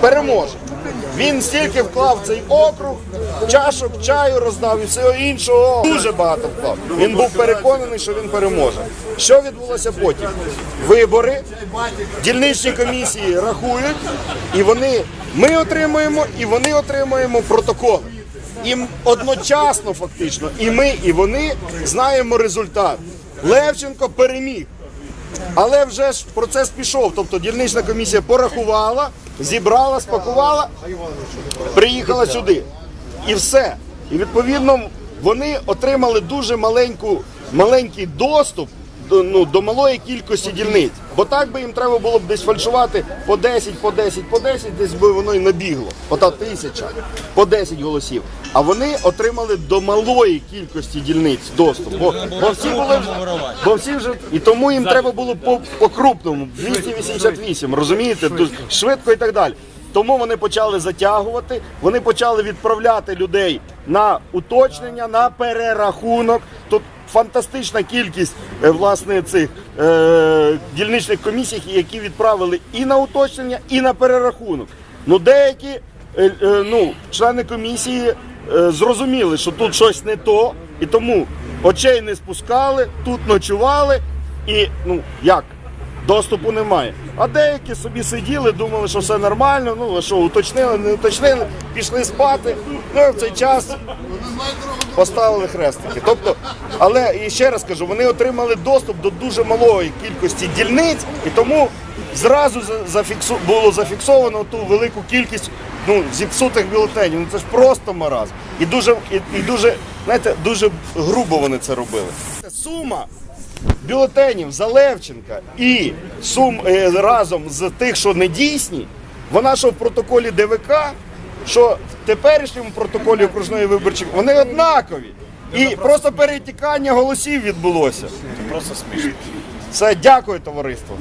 переможе. Він стільки вклав цей округ, чашок чаю роздав і всього іншого. Дуже багато вклав. Він був переконаний, що він переможе. Що відбулося потім? Вибори, дільничні комісії рахують, і вони ми отримуємо, і вони отримуємо протоколи. І одночасно, фактично, і ми, і вони знаємо результат. Левченко переміг. Але вже ж процес пішов. Тобто дільнична комісія порахувала, зібрала, спакувала, приїхала сюди. І все. І відповідно вони отримали дуже маленьку, маленький доступ до, ну, до малої кількості дільниць. Бо так би їм треба було б десь фальшувати по 10, по 10, по 10, десь би воно і набігло. Ота тисяча, по 10 голосів. А вони отримали до малої кількості дільниць доступ. Бо, бо всі були бо всі вже і тому їм треба було по, по крупному 288, розумієте, дуже швидко і так далі. Тому вони почали затягувати, вони почали відправляти людей на уточнення, на перерахунок. Тут фантастична кількість е, власне цих е, дільничних комісій, які відправили і на уточнення, і на перерахунок. Ну деякі е, е, ну, члени комісії е, зрозуміли, що тут щось не то, і тому очей не спускали, тут ночували, і ну як? Доступу немає. А деякі собі сиділи, думали, що все нормально. Ну що уточнили, не уточнили, пішли спати. Ну в цей час поставили хрестики. Тобто, але і ще раз кажу, вони отримали доступ до дуже малої кількості дільниць, і тому зразу за- зафіксу було зафіксовано ту велику кількість ну, зіпсутих бюлетенів. Ну це ж просто маразм. І дуже, і, і дуже, знаєте, дуже грубо вони це робили. Сума бюлетенів за Левченка і сум е, разом з тих, що не дійсні, вона що в протоколі ДВК, що в теперішньому протоколі окружної виборчої, вони однакові. І просто перетікання голосів відбулося. Просто смішно. Все, дякую, товариство.